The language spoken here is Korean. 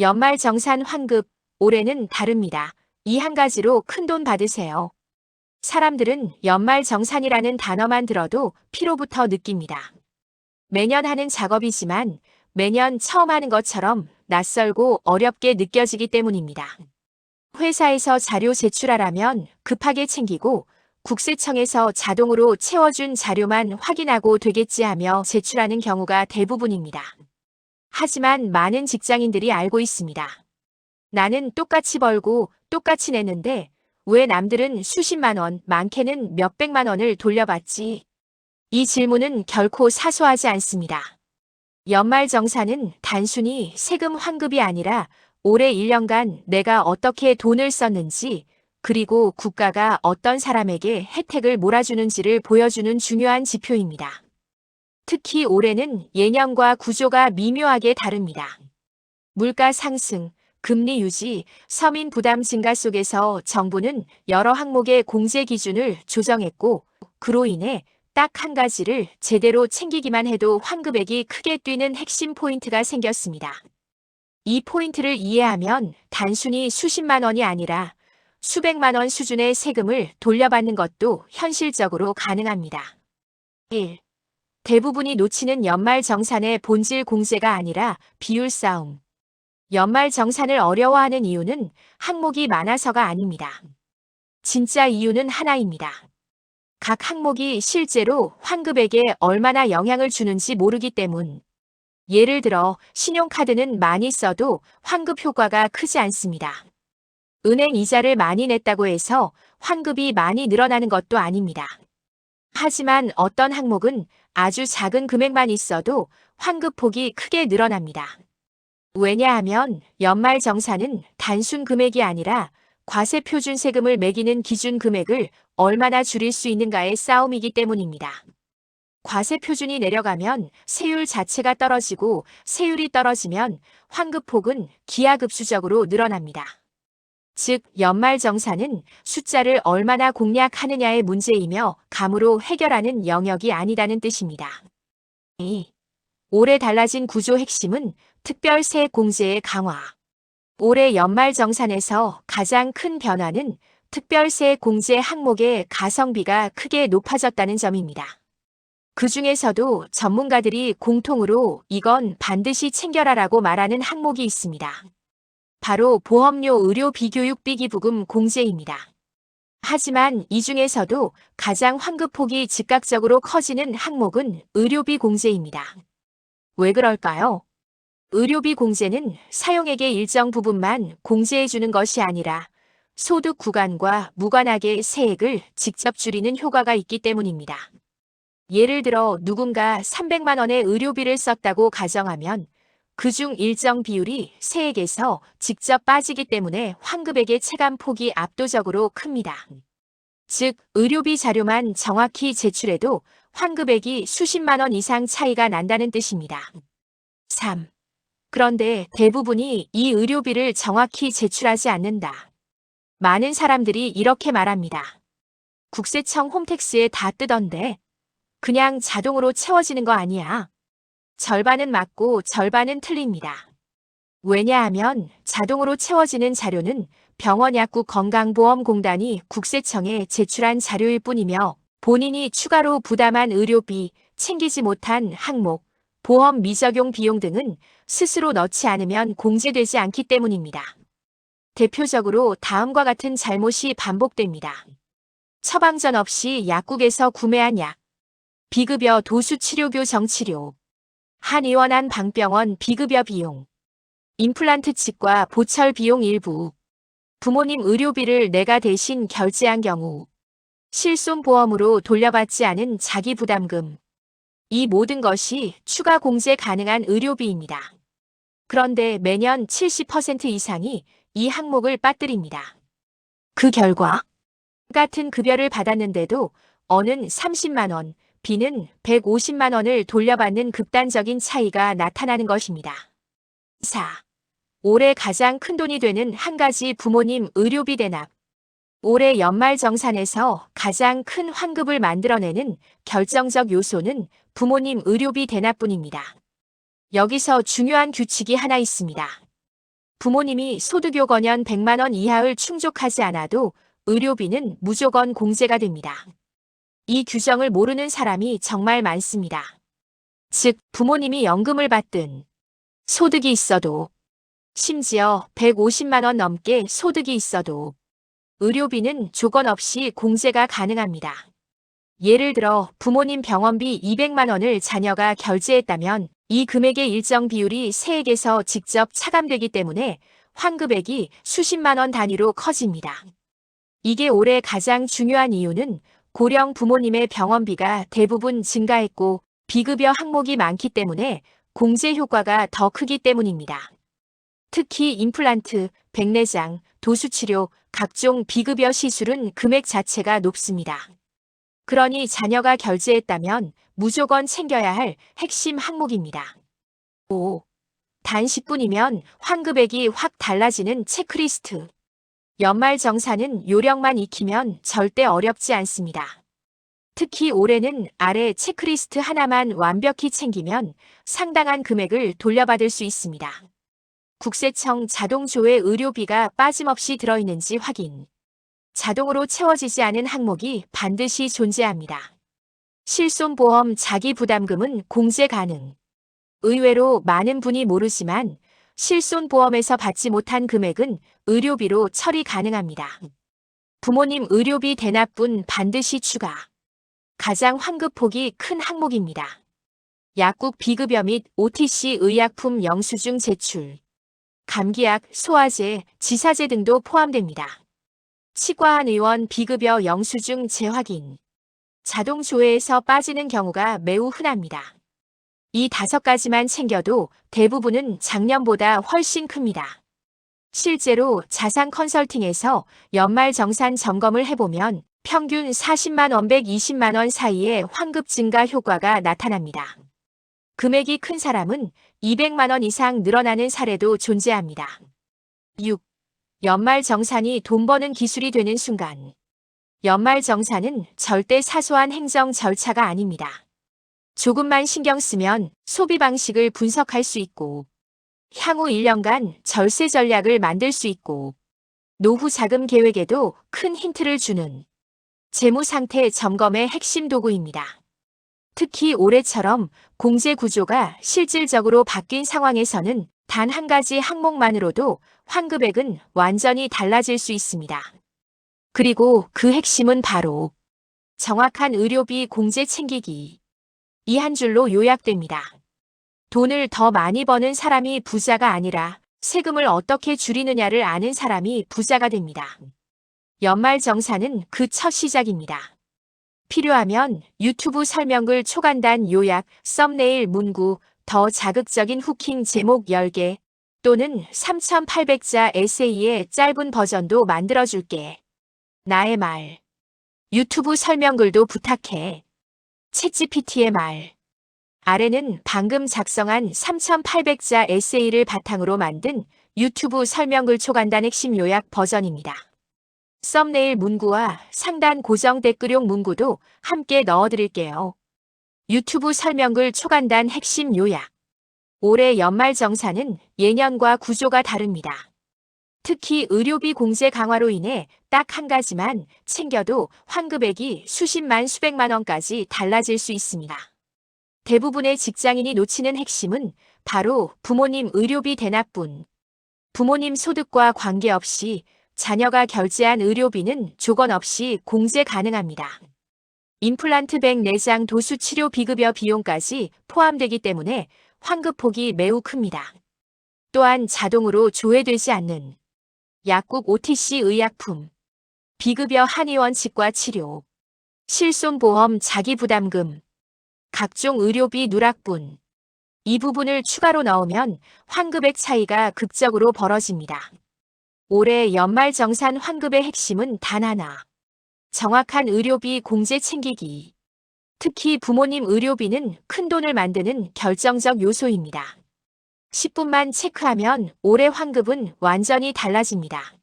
연말 정산 환급, 올해는 다릅니다. 이 한 가지로 큰 돈 받으세요. 사람들은 연말 정산이라는 단어만 들어도 피로부터 느낍니다. 매년 하는 작업이지만 매년 처음 하는 것처럼 낯설고 어렵게 느껴지기 때문입니다. 회사에서 자료 제출하라면 급하게 챙기고 국세청에서 자동으로 채워준 자료만 확인하고 되겠지 하며 제출하는 경우가 대부분입니다. 하지만 많은 직장인들이 알고 있습니다. 나는 똑같이 벌고 똑같이 내는데 왜 남들은 수십만 원, 많게는 몇백만 원을 돌려받지? 이 질문은 결코 사소하지 않습니다. 연말 정산은 단순히 세금 환급이 아니라 올해 1년간 내가 어떻게 돈을 썼는지 그리고 국가가 어떤 사람에게 혜택을 몰아주는지를 보여주는 중요한 지표입니다. 특히 올해는 예년과 구조가 미묘하게 다릅니다. 물가 상승, 금리 유지, 서민 부담 증가 속에서 정부는 여러 항목의 공제 기준을 조정했고 그로 인해 딱 한 가지를 제대로 챙기기만 해도 환급액이 크게 뛰는 핵심 포인트가 생겼습니다. 이 포인트를 이해하면 단순히 수십만 원이 아니라 수백만 원 수준의 세금을 돌려받는 것도 현실적으로 가능합니다. 1. 대부분이 놓치는 연말 정산의 본질 공제가 아니라 비율 싸움. 연말 정산을 어려워하는 이유는 항목이 많아서가 아닙니다. 진짜 이유는 하나입니다. 각 항목이 실제로 환급액에 얼마나 영향을 주는지 모르기 때문. 예를 들어 신용카드는 많이 써도 환급 효과가 크지 않습니다. 은행 이자를 많이 냈다고 해서 환급이 많이 늘어나는 것도 아닙니다. 하지만 어떤 항목은 아주 작은 금액만 있어도 환급 폭이 크게 늘어납니다. 왜냐하면 연말 정산은 단순 금액이 아니라 과세 표준 세금을 매기는 기준 금액을 얼마나 줄일 수 있는가의 싸움이기 때문입니다. 과세 표준이 내려가면 세율 자체가 떨어지고 세율이 떨어지면 환급폭은 기하급수적으로 늘어납니다. 즉, 연말 정산은 숫자를 얼마나 공략하느냐의 문제이며 감으로 해결하는 영역이 아니다는 뜻입니다. 2. 올해 달라진 구조 핵심은 특별세 공제의 강화. 올해 연말 정산에서 가장 큰 변화는 특별세 공제 항목의 가성비가 크게 높아졌다는 점입니다. 그 중에서도 전문가들이 공통으로 이건 반드시 챙겨라라고 말하는 항목이 있습니다. 바로 보험료 의료 비교육비 기부금 공제입니다. 하지만 이 중에서도 가장 환급폭이 즉각적으로 커지는 항목은 의료비 공제입니다. 왜 그럴까요? 의료비 공제는 사용액의 일정 부분만 공제해주는 것이 아니라 소득 구간과 무관하게 세액을 직접 줄이는 효과가 있기 때문입니다. 예를 들어 누군가 300만 원의 의료비를 썼다고 가정하면 그중 일정 비율이 세액에서 직접 빠지기 때문에 환급액의 체감 폭이 압도적으로 큽니다. 즉, 의료비 자료만 정확히 제출해도 환급액이 수십만 원 이상 차이가 난다는 뜻입니다. 3. 그런데 대부분이 이 의료비를 정확히 제출하지 않는다. 많은 사람들이 이렇게 말합니다. 국세청 홈택스에 다 뜨던데 그냥 자동으로 채워지는 거 아니야. 절반은 맞고 절반은 틀립니다. 왜냐하면 자동으로 채워지는 자료는 병원 약국 건강보험공단이 국세청에 제출한 자료일 뿐이며 본인이 추가로 부담한 의료비, 챙기지 못한 항목, 보험 미적용 비용 등은 스스로 넣지 않으면 공제되지 않기 때문입니다. 대표적으로 다음과 같은 잘못이 반복됩니다. 처방전 없이 약국에서 구매한 약, 비급여 도수치료교 정치료, 한의원한 방병원 비급여 비용, 임플란트 치과 보철 비용 일부, 부모님 의료비를 내가 대신 결제한 경우, 실손보험으로 돌려받지 않은 자기 부담금. 이 모든 것이 추가 공제 가능한 의료비입니다. 그런데 매년 70% 이상이 이 항목을 빠뜨립니다. 그 결과 같은 급여를 받았는데도 어는 30만 원, B는 150만 원을 돌려받는 극단적인 차이가 나타나는 것입니다. 4. 올해 가장 큰 돈이 되는 한 가지 부모님 의료비 대납. 올해 연말 정산에서 가장 큰 환급을 만들어내는 결정적 요소는 부모님 의료비 대납뿐입니다. 여기서 중요한 규칙이 하나 있습니다. 부모님이 소득 요건연 100만 원 이하를 충족하지 않아도 의료비는 무조건 공제가 됩니다. 이 규정을 모르는 사람이 정말 많습니다. 즉, 부모님이 연금을 받든 소득이 있어도 심지어 150만 원 넘게 소득이 있어도 의료비는 조건 없이 공제가 가능합니다. 예를 들어 부모님 병원비 200만 원을 자녀가 결제했다면 이 금액의 일정 비율이 세액에서 직접 차감되기 때문에 환급액이 수십만 원 단위로 커집니다. 이게 올해 가장 중요한 이유는 고령 부모님의 병원비가 대부분 증가했고 비급여 항목이 많기 때문에 공제 효과가 더 크기 때문입니다. 특히 임플란트, 백내장, 도수치료, 각종 비급여 시술은 금액 자체가 높습니다. 그러니 자녀가 결제했다면 무조건 챙겨야 할 핵심 항목입니다. 5. 단 10분이면 환급액이 확 달라지는 체크리스트. 연말 정산은 요령만 익히면 절대 어렵지 않습니다. 특히 올해는 아래 체크리스트 하나만 완벽히 챙기면 상당한 금액을 돌려받을 수 있습니다. 국세청 자동조회 의료비가 빠짐없이 들어있는지 확인. 자동으로 채워지지 않은 항목이 반드시 존재합니다. 실손보험 자기부담금은 공제 가능. 의외로 많은 분이 모르지만 실손보험에서 받지 못한 금액은 의료비로 처리 가능합니다. 부모님 의료비 대납분 반드시 추가. 가장 환급폭이 큰 항목입니다. 약국 비급여 및 OTC 의약품 영수증 제출. 감기약, 소화제, 지사제 등도 포함됩니다. 치과한 의원 비급여 영수증 재확인. 자동 조회에서 빠지는 경우가 매우 흔합니다. 이 다섯 가지만 챙겨도 대부분은 작년보다 훨씬 큽니다. 실제로 자산 컨설팅에서 연말 정산 점검을 해보면 평균 40만 원 120만 원 사이의 환급 증가 효과가 나타납니다. 금액이 큰 사람은 200만 원 이상 늘어나는 사례도 존재합니다. 6. 연말 정산이 돈 버는 기술이 되는 순간. 연말 정산은 절대 사소한 행정 절차가 아닙니다. 조금만 신경 쓰면 소비 방식을 분석할 수 있고, 향후 1년간 절세 전략을 만들 수 있고, 노후 자금 계획에도 큰 힌트를 주는 재무 상태 점검의 핵심 도구입니다. 특히 올해처럼 공제 구조가 실질적으로 바뀐 상황에서는 단 한 가지 항목만으로도 환급액은 완전히 달라질 수 있습니다. 그리고 그 핵심은 바로 정확한 의료비 공제 챙기기. 이 한 줄로 요약됩니다. 돈을 더 많이 버는 사람이 부자가 아니라 세금을 어떻게 줄이느냐를 아는 사람이 부자가 됩니다. 연말 정산은 그 첫 시작입니다. 필요하면 유튜브 설명글 초간단 요약, 썸네일 문구, 더 자극적인 후킹 제목 10개 또는 3800자 에세이의 짧은 버전도 만들어줄게. 나의 말. 유튜브 설명글도 부탁해. 챗GPT의 말. 아래는 방금 작성한 3800자 에세이를 바탕으로 만든 유튜브 설명글 초간단 핵심 요약 버전입니다. 썸네일 문구와 상단 고정 댓글용 문구도 함께 넣어드릴게요. 유튜브 설명글 초간단 핵심 요약. 올해 연말 정산은 예년과 구조가 다릅니다. 특히 의료비 공제 강화로 인해 딱 한 가지만 챙겨도 환급액이 수십만 수백만 원까지 달라질 수 있습니다. 대부분의 직장인이 놓치는 핵심은 바로 부모님 의료비 대납분. 부모님 소득과 관계없이 자녀가 결제한 의료비는 조건 없이 공제 가능합니다. 임플란트 백 내장 도수 치료 비급여 비용까지 포함되기 때문에 환급폭이 매우 큽니다. 또한 자동으로 조회되지 않는 약국 OTC 의약품, 비급여 한의원 치과 치료, 실손보험 자기부담금, 각종 의료비 누락분, 이 부분을 추가로 넣으면 환급액 차이가 극적으로 벌어집니다. 올해 연말 정산 환급의 핵심은 단 하나. 정확한 의료비 공제 챙기기. 특히 부모님 의료비는 큰 돈을 만드는 결정적 요소입니다. 10분만 체크하면 올해 환급은 완전히 달라집니다.